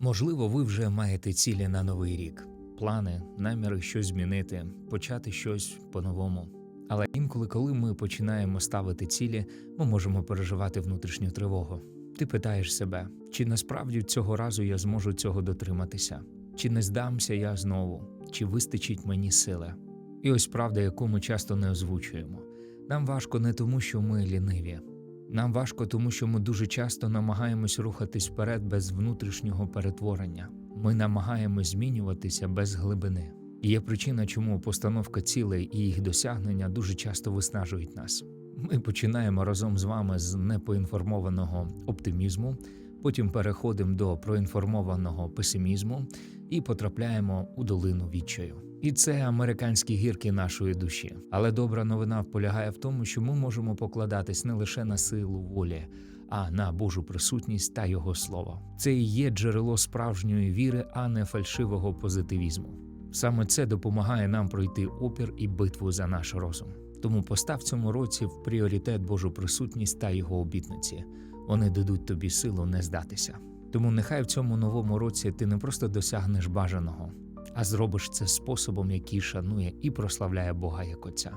Можливо, ви вже маєте цілі на новий рік, плани, наміри щось змінити, почати щось по-новому. Але інколи, коли ми починаємо ставити цілі, ми можемо переживати внутрішню тривогу. Ти питаєш себе, чи насправді цього разу я зможу цього дотриматися, чи не здамся я знову, чи вистачить мені сили. І ось правда, яку ми часто не озвучуємо. Нам важко не тому, що ми ліниві. Нам важко, тому що ми дуже часто намагаємось рухатись вперед без внутрішнього перетворення. Ми намагаємось змінюватися без глибини. І є причина, чому постановка цілей і їх досягнення дуже часто виснажують нас. Ми починаємо разом з вами з непоінформованого оптимізму, потім переходимо до проінформованого песимізму і потрапляємо у долину відчаю. І це американські гірки нашої душі. Але добра новина полягає в тому, що ми можемо покладатись не лише на силу волі, а на Божу присутність та Його слово. Це і є джерело справжньої віри, а не фальшивого позитивізму. Саме це допомагає нам пройти опір і битву за наш розум. Тому постав цьому році в пріоритет Божу присутність та його обітниці. Вони дадуть тобі силу не здатися. Тому нехай в цьому новому році ти не просто досягнеш бажаного, а зробиш це способом, який шанує і прославляє Бога як Отця.